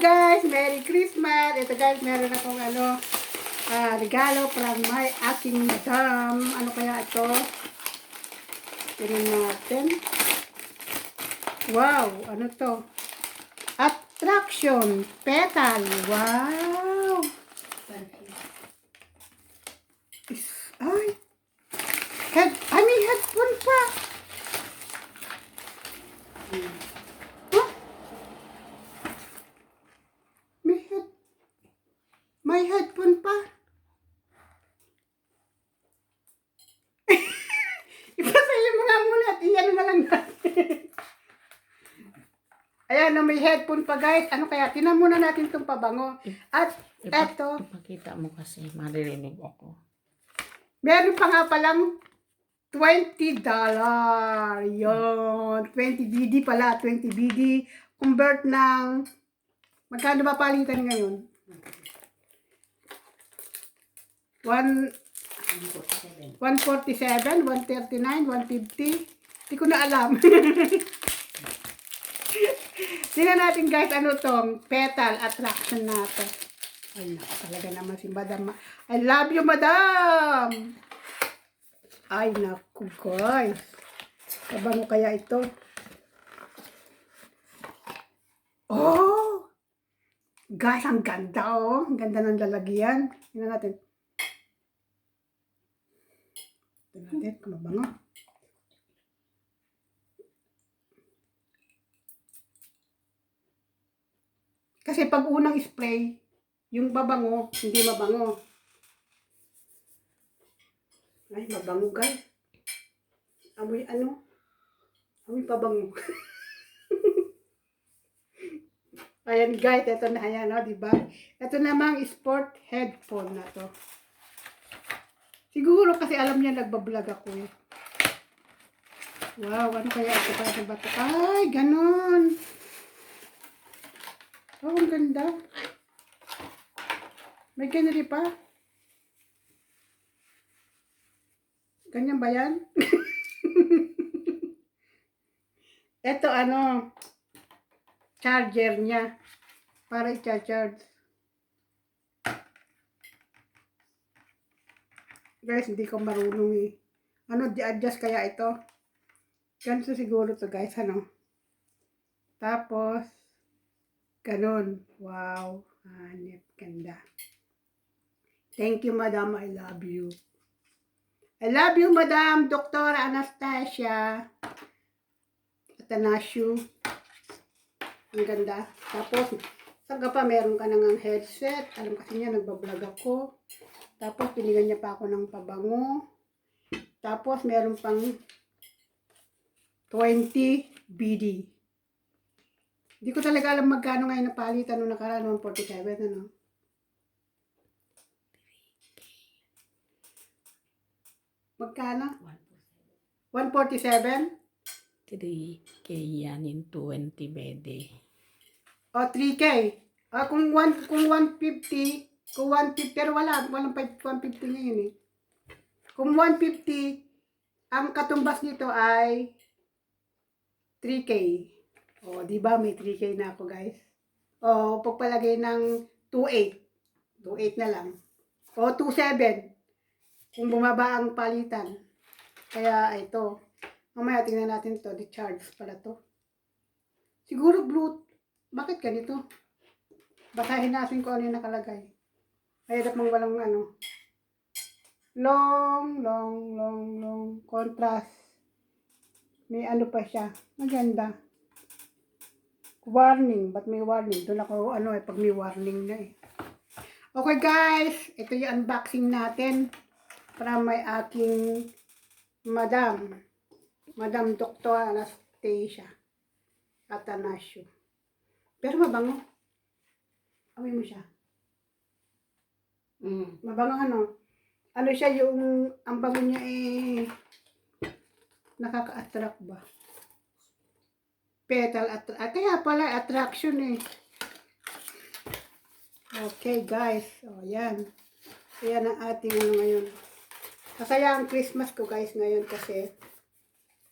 guys! Merry Christmas! Ito guys, meron akong ano, ah, regalo from my aking madam. Ano kaya ito? Tingnan natin. Wow! Ano to? Attraction petal. Wow! Is- Ay! Head, I mean headphone pa! Huh? May head, may headphone pa. Ipasaya mo nga muna at iyan na lang natin. Ayan, no, may headphone pa guys. Ano kaya? Tinan muna natin itong pabango. At Ipa- eto, Ipakita mo kasi, maririnig ako. meron pa nga palang 20 dollar. Yun. 20 BD pala. 20 BD. Convert ng magkano ba palitan ngayon? 1 147, 139, 150. Hindi ko na alam. Tingnan natin guys, ano tong petal attraction na to. Ay, naku, talaga naman si Madam. I love you, Madam! Ay, naku, guys. Kabango kaya ito? Oh! Guys, ang ganda, oh. Ang ganda ng lalagyan. Tingnan natin. Tingnan natin kung mabango. Kasi pag unang spray, yung babango, hindi mabango. Ay, mabango guys. Amoy ano? Amoy pabango. Ayan guys, ito na ayan, oh, di ba? Ito namang sport headphone na to. Siguro kasi alam niya nagbablog ako eh. Wow, ano kaya ito para sa bato? Ay, ganon. Oh, ang ganda. May ganyan pa. Ganyan ba yan? Ito ano, charger niya. Para i-charge. Guys, hindi ko marunong eh. Ano, di-adjust kaya ito? Ganito siguro to guys, ano? Tapos, ganun. Wow. Hanip, ganda. Thank you, madam. I love you. I love you, madam. Dr. Anastasia. Atanasio. Ang ganda. Tapos, saka pa, meron ka nang headset. Alam kasi niya, nagbablog ako. Tapos, binigyan niya pa ako ng pabango. Tapos, meron pang 20 BD. Hindi ko talaga alam magkano ngayon napalitan nung nakaraan, 147, ano? Magkano? 147? 3K yan in 20 bede. O, 3K. Ah, kung, one, kung 150, kung 150, pero wala, walang 5 150 ngayon eh. Kung 150, ang katumbas nito ay 3K. O, di ba may 3K na ako, guys? O, pagpalagay ng 2.8. 2.8 na lang. O, 2.7. Kung bumaba ang palitan. Kaya, ito. Mamaya tingnan natin to. The charge pala to. Siguro blue. Bakit ganito? Basahin natin kung ano yung nakalagay. Mahirap mong walang ano. Long, long, long, long. Contrast. May ano pa siya. Maganda. Warning. Ba't may warning? Doon ako, ano eh, pag may warning na eh. Okay guys, ito yung unboxing natin para may aking madam. Madam Dr. Anastasia Atanasio. Pero mabango. Amoy mo siya. Mm. Mabango ano? Ano siya yung, ang bango niya eh, nakaka-attract ba? Petal attract. Ah, kaya pala attraction eh. Okay guys. O yan. Yan ang ating ano ngayon. Masaya ang Christmas ko guys ngayon kasi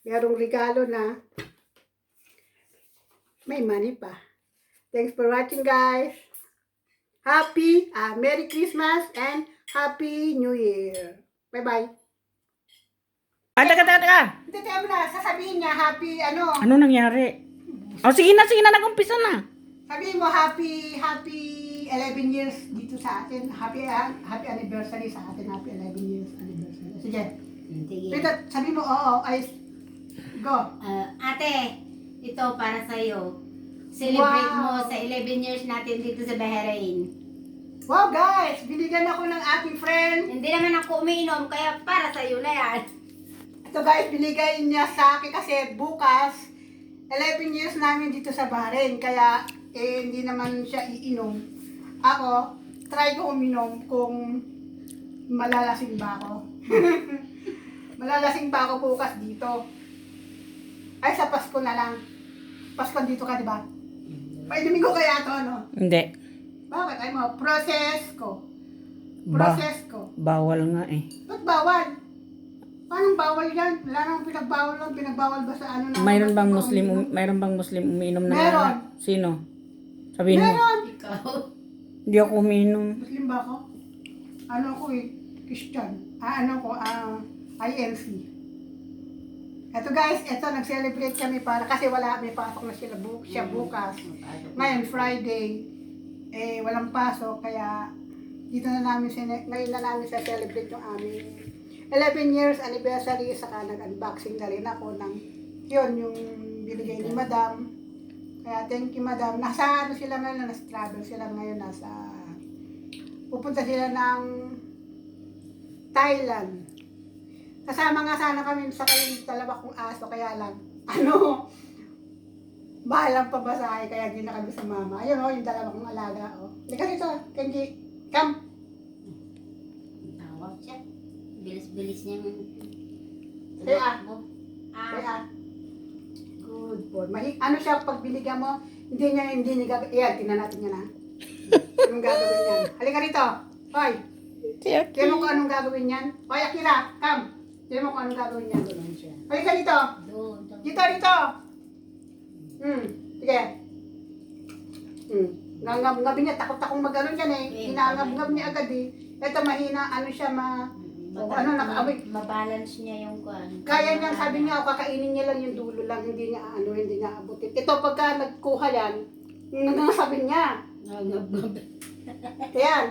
merong regalo na may money pa. Thanks for watching, guys. Happy, ah, Merry Christmas and Happy New Year. Bye-bye. Ah, teka, teka, teka. Hindi, tayo mo na. Sasabihin niya, happy, ano, Ano nangyari? Oh, sige na, sige na, nag-umpisa na. sabihin mo, happy, happy 11 years dito sa atin. Happy, ah, happy anniversary sa atin. Happy 11 years anniversary. Sige. Sige. Rito, sabihin mo, oo, ay, go. Ah, ate, ito para sa'yo. Celebrate Wow. mo sa 11 years natin dito sa Bahrain. Wow, guys, binigyan ako ng aking friend. Hindi naman ako umiinom, kaya para sa'yo na yan. Ito guys, binigay niya sa akin kasi bukas, 11 years namin dito sa Bahrain. Kaya, eh, hindi naman siya iinom. Ako, try ko uminom kung malalasing ba ako. malalasing ba ako bukas dito. Ay, sa Pasko na lang. Pasko dito ka, di ba? Painumin ko kaya to, ano? Hindi. Bakit? Ay mo, process ko. Process ko. bawal nga eh. Ba't bawal? Paano bawal yan? Wala nang pinagbawal lang. Pinagbawal ba sa ano na? Mayroon bang Muslim, um- mayroon bang Muslim umiinom na Meron. Sino? Sabihin mo. Meron! Ikaw. Hindi ako umiinom. Muslim ba ako? Ano ako eh? Christian. Ah, ano ko? Ah, INC. Eto guys, eto nag-celebrate kami para kasi wala, may pasok na sila bu siya bukas. Ngayon, Friday, eh, walang pasok, kaya dito na namin, ngayon na namin sa celebrate yung aming 11 years anniversary, saka nag-unboxing na rin ako ng, yun, yung binigay ni Madam. Kaya thank you Madam. Nasa ano sila ngayon, nasa travel sila ngayon, nasa, pupunta sila ng Thailand. Kasama nga sana kami sa kayong dalawa kong aso, kaya lang, ano, bahalang pabasahe, kaya di na kami sa mama. Ayun oh, yung dalawa kong alaga, oh. Lika dito, Kenji, come. Tawag siya. Bilis-bilis niya yung... Say ah. Say. Good boy. Mahi ano siya, pag binigyan mo, hindi niya, hindi niya gagawin. Yan, tingnan natin yan ha. Anong gagawin yan? Halika rito. Hoy, tingnan mo kung anong gagawin yan. Hoy, Akira, come. Tingnan mo kung anong gagawin yan. doon siya. Halika dito. Doon. Dito, dito. Hmm, sige. Hmm. Ngangab-ngab niya, takot-takong mag-ano yan eh. Eh, Hinangab-ngab niya agad eh. Ito mahina, ano siya, ma... O, ano, nakaamoy. Mabalance niya yung kwan. Kaya niyang sabi niya, o, kakainin niya lang yung dulo lang, hindi niya ano, hindi niya abutin. Ito pagka nagkuha yan, ano sabi niya? Nangab-ngab. Ayan,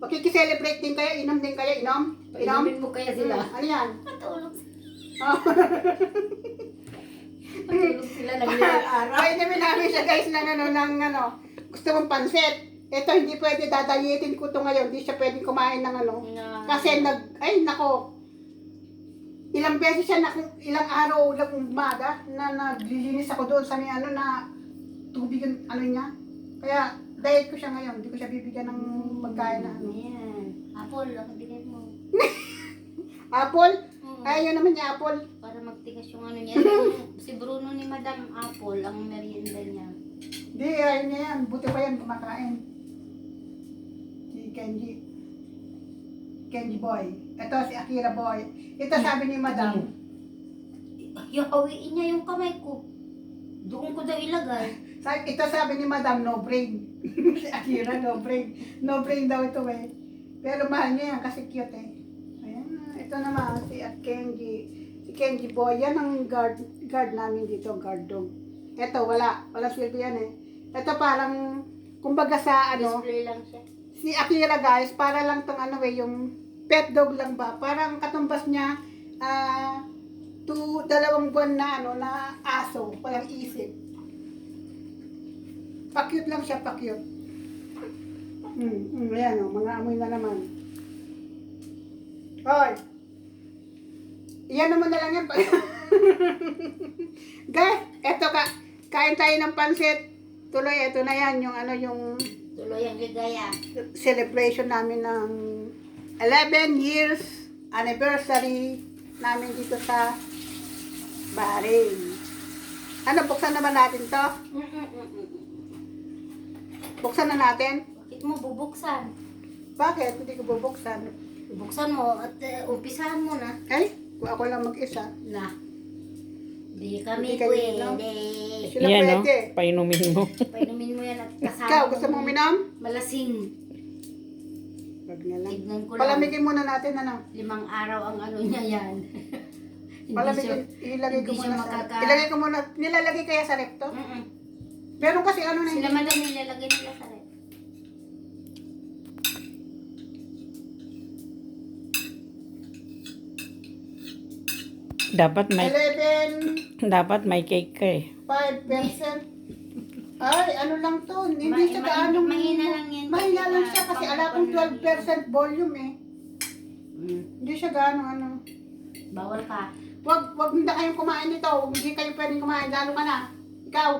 makikiselebrate din kayo, inom din kayo, inom? Inom? Painumin mo kaya sila. Hmm, ano yan? Matulog Oh. Matulog sila lang yun. Ay, namin namin siya guys ng ano, ng ano, gusto mong pansit. Ito hindi pwede dadayetin ko to ngayon, hindi siya pwedeng kumain ng ano. Na- Kasi nag, ay nako, ilang beses siya, na, ilang araw lang umaga na naglilinis ako doon sa may ano na tubig ang ano niya. Kaya diet ko siya ngayon, hindi ko siya bibigyan ng magkain na ano. Ayan. Apple, ako bigay mo. Apple? Mm. Ay, yun naman niya, apple. Para magtigas yung ano niya. Si Bruno ni Madam Apple, ang merienda niya. Hindi, ayun na yan. Buti pa yan kumakain. Si Kenji. Kenji boy. Ito si Akira boy. Ito sabi ni Madam. Yung hawiin niya yung kamay ko. Doon ko daw ilagay. Ito sabi ni Madam, no brain. si Akira, no brain. No brain daw ito eh. Pero mahal niya yan kasi cute eh. Ayan, ito naman si at Kenji. Si Kenji boy, yan ang guard, guard namin dito, guard dog. Ito, wala. Wala silbi yan eh. Ito parang, kumbaga sa ano, Display lang siya. si Akira guys, para lang tong ano eh, yung pet dog lang ba? Parang katumbas niya, ah, to dalawang buwan na ano, na aso, walang isip. Pa-cute lang siya, pa-cute. Hmm, hmm, ayan o, mga amoy na naman. Hoy! Iyan naman na lang yan. guys, eto ka, kain tayo ng pansit. Tuloy, eto na yan, yung ano, yung Tuloy ang ligaya. celebration namin ng 11 years anniversary namin dito sa Bahrain. Ano, buksan naman natin to? Mm-mm-mm. Buksan na natin? Bakit mo bubuksan? Bakit? Hindi ko bubuksan. Buksan mo at uh, umpisahan mo na. Ay, kung ako lang mag-isa. Na. Di kami Hindi kayo pwede. Sila Yan, no? pwede. Painumin mo. Painumin mo yan at kasama Ikaw, gusto mo mong minam? Malasing. Wag na lang. Tignan ko lang. Palamigin muna natin, ano? Limang araw ang ano niya yan. Hindi Palamigin, siya- ilagay ko hindi siya muna sa... makaka- Ilagay ko muna, nilalagay kaya sa rep to? Mm-mm. Meron kasi ano na Sila hindi. madam nilalagay nila sa rep. Dapat may 11, dapat may cake ka eh. 5%. Ay, ano lang to, hindi Ma- siya ma- gaano. mahina lang yan. Mahina lang siya kasi Pang- ala kong pang- 12% volume eh. Mm. Hindi siya gaano ano. Bawal ka. Wag, wag hindi kayong kumain nito. Hindi kayo pwedeng kumain. Lalo ka na. Ikaw.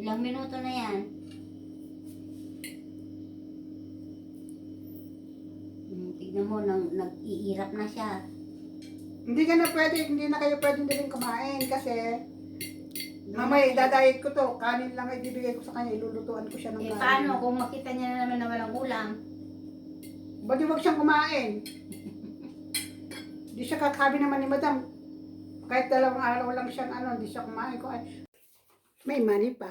Ilang minuto na yan. Mm, tignan mo, nang, nag-iirap na siya. Hindi ka na pwede, hindi na kayo pwedeng din kumain kasi mamaya idadayit ko to. Kanin lang ay bibigay ko sa kanya. Ilulutuan ko siya ng Eh, kanin. paano kung makita niya na naman na walang ulam? Badi wag siyang kumain. Hindi siya kakabi naman ni madam. Kahit dalawang araw lang siyang ano, hindi siya kumain ko. Ay, may money pa.